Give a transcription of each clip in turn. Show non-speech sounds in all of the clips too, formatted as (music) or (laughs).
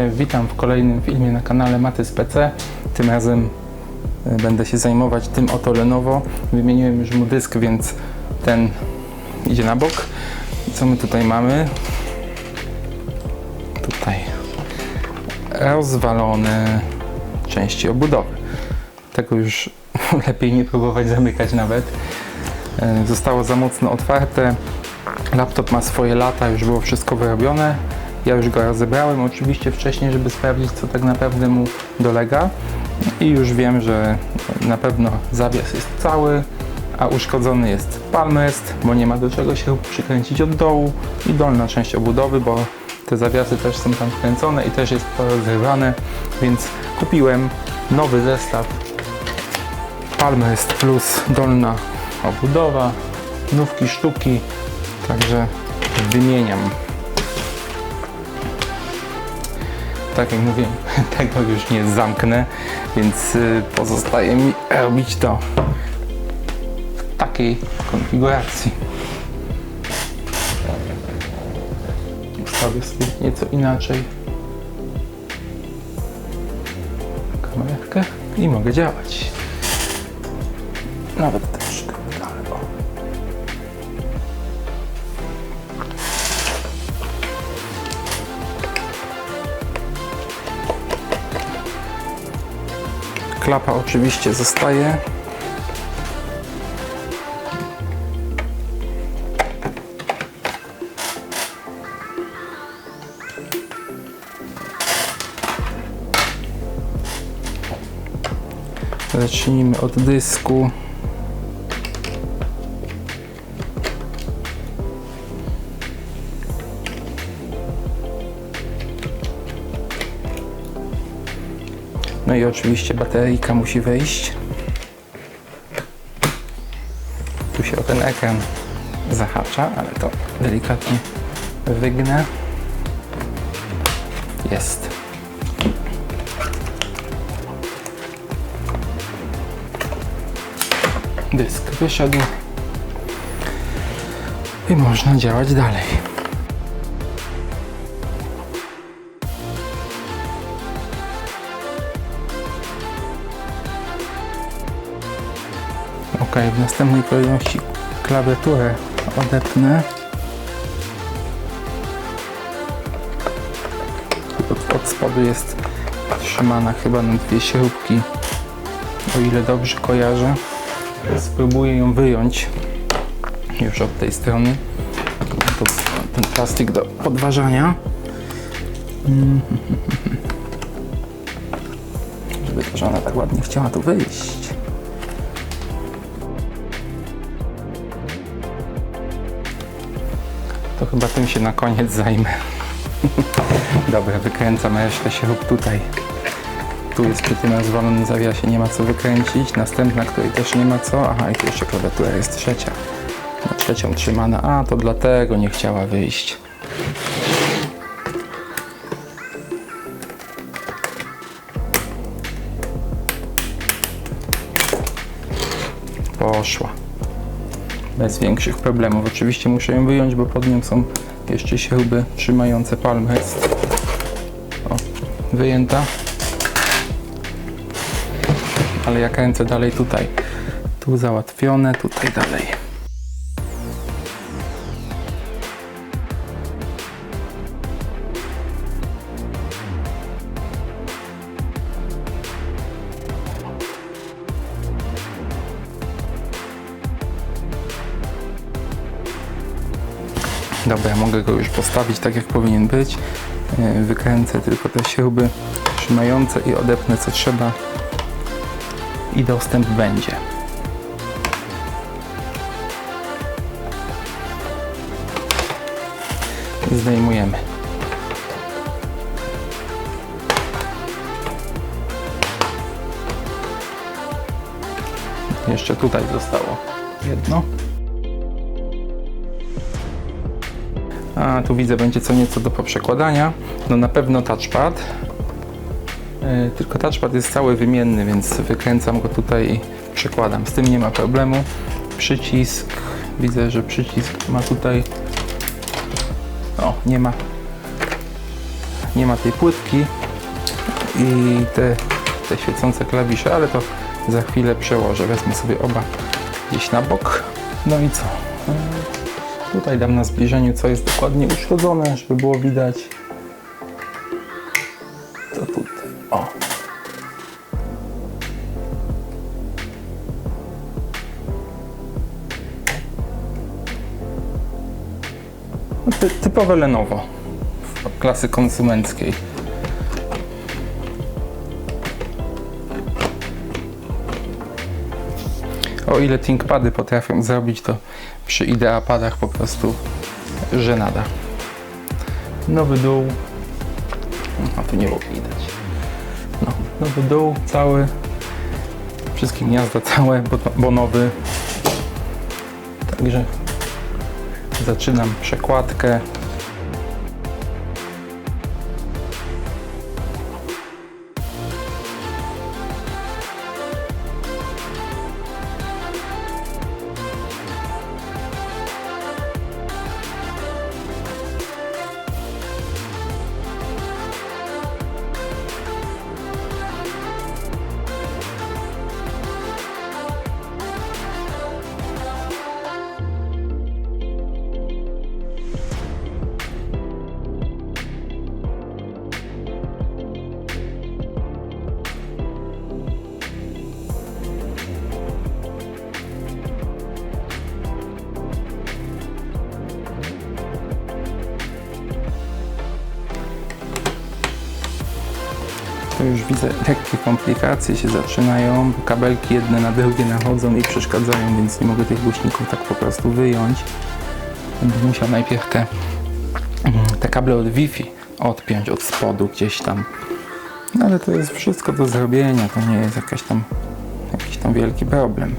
E, Witam w kolejnym filmie na kanale Matys PC. Tym razem e, będę się zajmować tym oto Lenovo. Wymieniłem już mu dysk, więc ten idzie na bok. Co my tutaj mamy? Tutaj rozwalone części obudowy. Tego już (laughs) lepiej nie próbować zamykać nawet. E, Zostało za mocno otwarte. Laptop ma swoje lata, już było wszystko wyrobione. Ja już go rozebrałem oczywiście wcześniej, żeby sprawdzić, co tak naprawdę mu dolega. I już wiem, że na pewno zawias jest cały, a uszkodzony jest palmrest, bo nie ma do czego się przykręcić od dołu i dolna część obudowy, bo te zawiasy też są tam wkręcone i też jest to rozrywane, więc kupiłem nowy zestaw Palmrest plus dolna obudowa, nówki sztuki, także wymieniam. Tak jak mówię, (laughs) tego już nie zamknę, więc y, pozostaje mi robić to w takiej konfiguracji. Ustawię sobie nieco inaczej kamerkę i mogę działać. Nawet Klapa oczywiście zostaje. Zacznijmy od dysku. No i oczywiście bateryjka musi wejść. Tu się o ten ekran zahacza, ale to delikatnie wygnę. Jest. Dysk wyszedł. I można działać dalej. Ok, w następnej kolejności klawiaturę odepnę. Od, od spodu jest trzymana chyba na dwie śrubki, o ile dobrze kojarzę. Spróbuję ją wyjąć już od tej strony. To ten plastik do podważania. Mm. (laughs) Żeby to żona tak ładnie chciała tu wyjść. To chyba tym się na koniec zajmę. (laughs) Dobra, wykręcam resztę śrub tutaj. Tu jest tym rozwalonym zawiasie, nie ma co wykręcić. Następna, której też nie ma co. Aha, i tu jeszcze klawiatura jest trzecia. Na trzecią trzymana. A, to dlatego nie chciała wyjść. Poszła. Bez większych problemów. Oczywiście muszę ją wyjąć, bo pod nią są jeszcze śruby trzymające palmrest. O, wyjęta. Ale ja kręcę dalej tutaj. Tu załatwione, tutaj dalej. Dobra, mogę go już postawić tak jak powinien być. Yy, Wykręcę tylko te śruby trzymające i odepnę co trzeba i dostęp będzie. Zdejmujemy. Jeszcze tutaj zostało jedno. A tu widzę, będzie co nieco do poprzekładania. No na pewno touchpad. Yy, Tylko touchpad jest cały wymienny, więc wykręcam go tutaj i przekładam. Z tym nie ma problemu. Przycisk. Widzę, że przycisk ma tutaj. O, nie ma. nie ma tej płytki i te, te świecące klawisze, ale to za chwilę przełożę. Wezmę sobie oba gdzieś na bok. No i co? Tutaj dam na zbliżeniu, co jest dokładnie uszkodzone, żeby było widać. To tutaj. O. No, ty, typowe Lenovo klasy konsumenckiej. O ile ThinkPady potrafią zrobić, to przy IdeaPadach po prostu żenada. Nowy dół. No tu nie było widać. No, nowy dół cały. Wszystkie gniazda całe, bo, bo nowy. Także zaczynam przekładkę. Widzę, lekkie komplikacje się zaczynają, bo kabelki jedne na drugie nachodzą i przeszkadzają, więc nie mogę tych głośników tak po prostu wyjąć. Będę musiał najpierw te, mm, te kable od Wi-Fi odpiąć od spodu gdzieś tam. No ale to jest wszystko do zrobienia, to nie jest jakaś tam, jakiś tam wielki problem.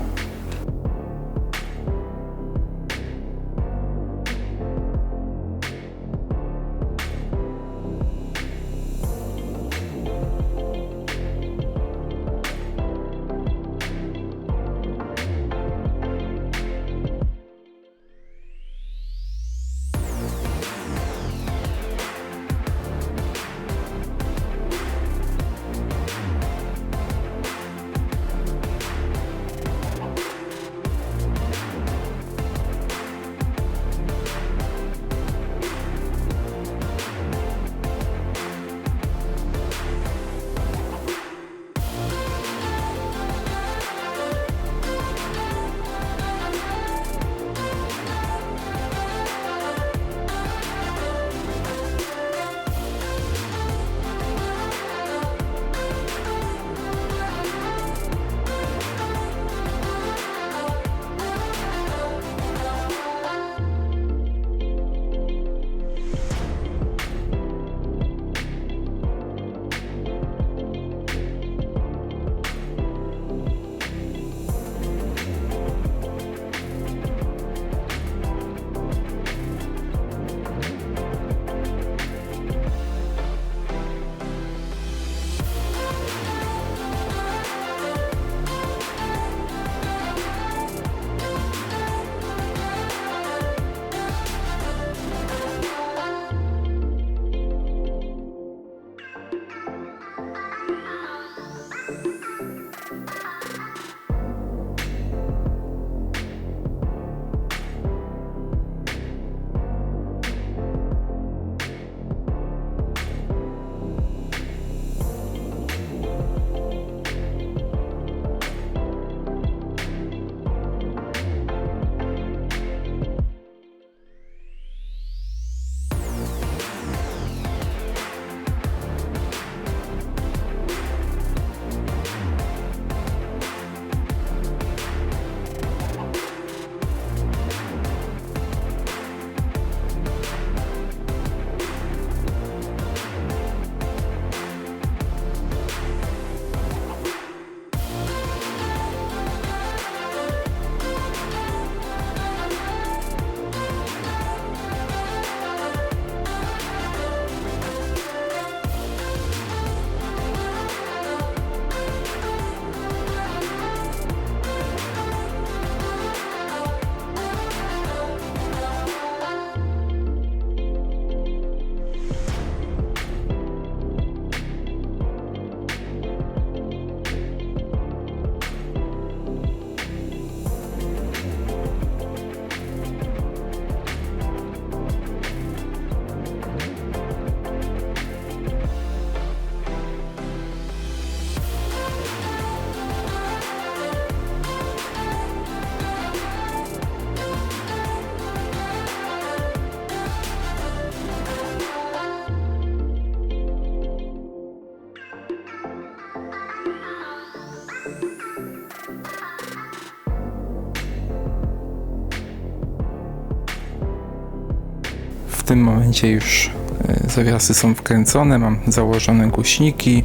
Tym momencie już e, zawiasy są wkręcone, mam założone głośniki.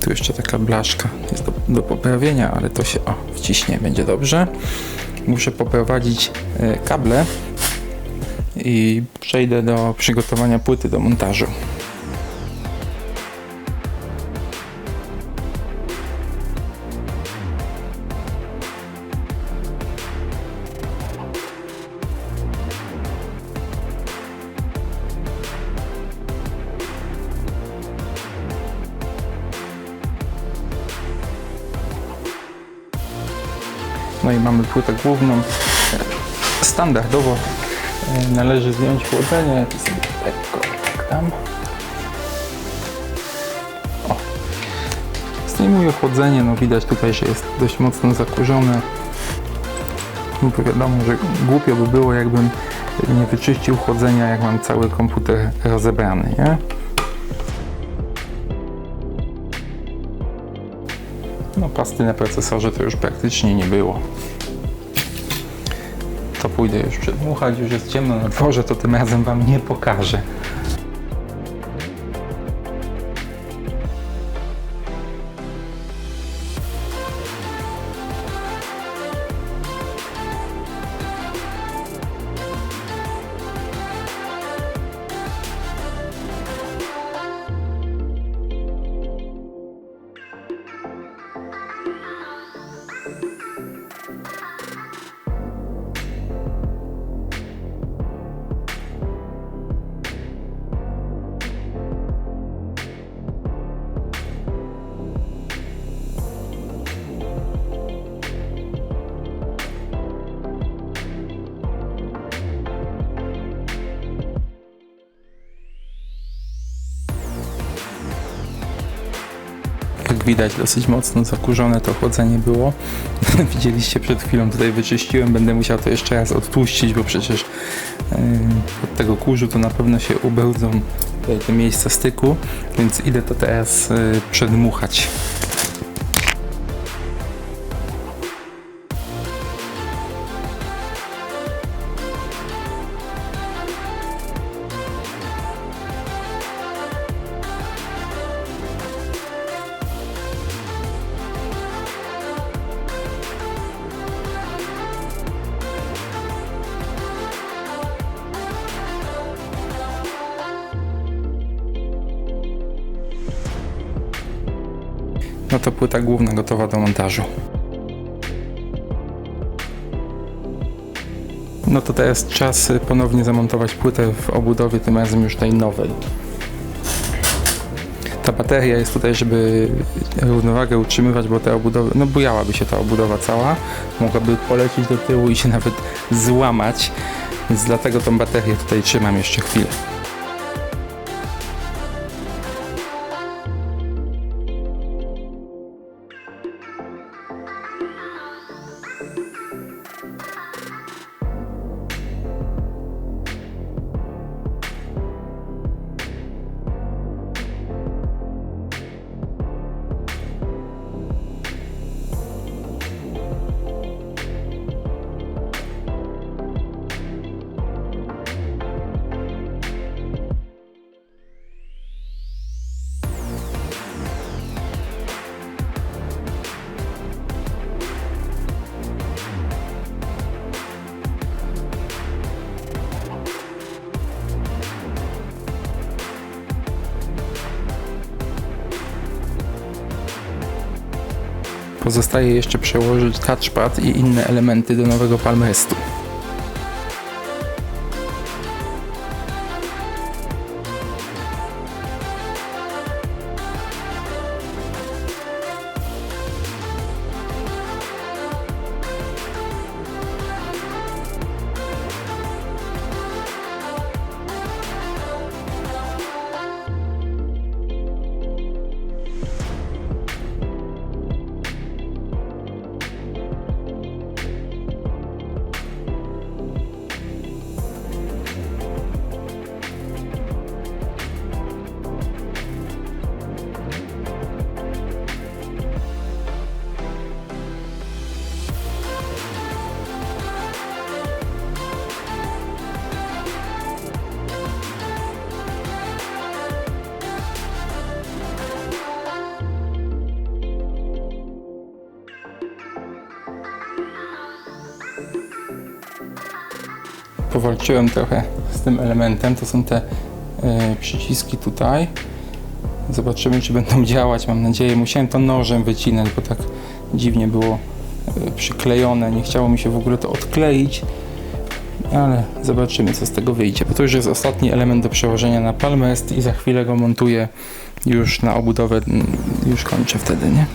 Tu jeszcze taka blaszka jest do, do poprawienia, ale to się o, wciśnie, będzie dobrze. Muszę poprowadzić e, kable i przejdę do przygotowania płyty do montażu. No i mamy płytę główną. Standardowo e, należy zdjąć chłodzenie. To lekko tak tam. O. Zdejmuję chłodzenie, no widać tutaj, że jest dość mocno zakurzone. No bo wiadomo, że głupio by było, jakbym nie wyczyścił chłodzenia, jak mam cały komputer rozebrany, nie? No pasty na procesorze to już praktycznie nie było. To pójdę już przedmuchać, już jest ciemno na dworze, to tym razem Wam nie pokażę. Widać, dosyć mocno zakurzone to chłodzenie było. (laughs) Widzieliście przed chwilą, tutaj wyczyściłem, będę musiał to jeszcze raz odtłuścić, bo przecież yy, od tego kurzu to na pewno się ubrudzą tutaj te miejsca styku, więc idę to teraz yy, przedmuchać. To płyta główna gotowa do montażu. No to teraz czas y, ponownie zamontować płytę w obudowie, tym razem już tej nowej. Ta bateria jest tutaj, żeby równowagę utrzymywać, bo te obudowy, no bujałaby się ta obudowa cała, mogłaby polecieć do tyłu i się nawet złamać, więc dlatego tą baterię tutaj trzymam jeszcze chwilę. Pozostaje jeszcze przełożyć touchpad i inne elementy do nowego Palmrestu. Powalczyłem trochę z tym elementem. To są te e, przyciski tutaj. Zobaczymy, czy będą (laughs) działać. Mam nadzieję. Musiałem to nożem wycinać, bo tak dziwnie było e, przyklejone. Nie chciało mi się w ogóle to odkleić. Ale zobaczymy, co z tego wyjdzie. Bo to już jest ostatni element do przełożenia na palmest i za chwilę go montuję już na obudowę. mm, Już kończę wtedy, nie?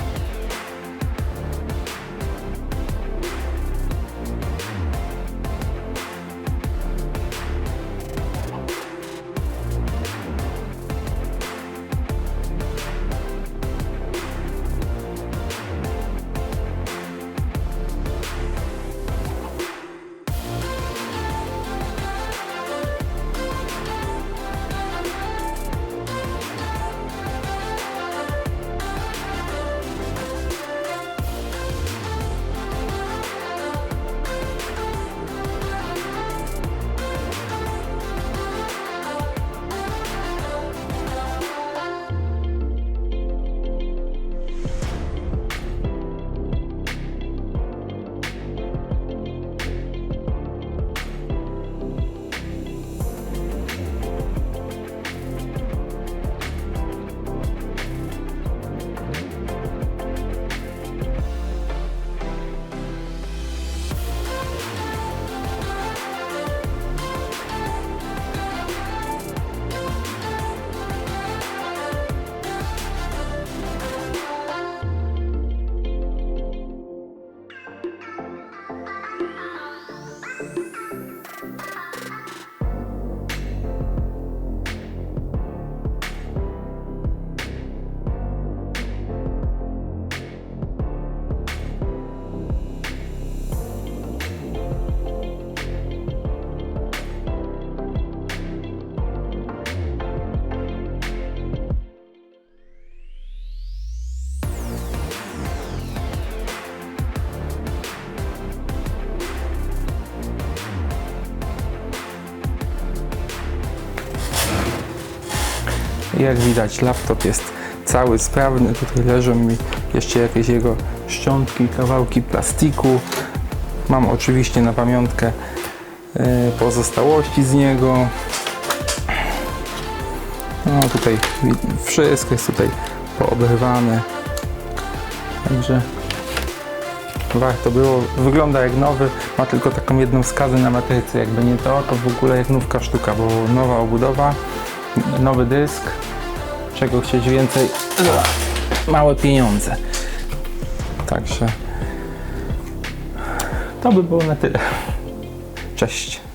Jak widać, laptop jest cały sprawny. Tutaj leżą mi jeszcze jakieś jego szczątki, kawałki plastiku. Mam oczywiście na pamiątkę e, pozostałości z niego. No tutaj wszystko jest tutaj poobrywane. Także warto było. Wygląda jak nowy, ma tylko taką jedną skazę na matrycy. Jakby nie to, to w ogóle jak nówka sztuka, bo nowa obudowa, nowy dysk. Czego chcieć więcej? Małe pieniądze. Także to by było na tyle. Cześć.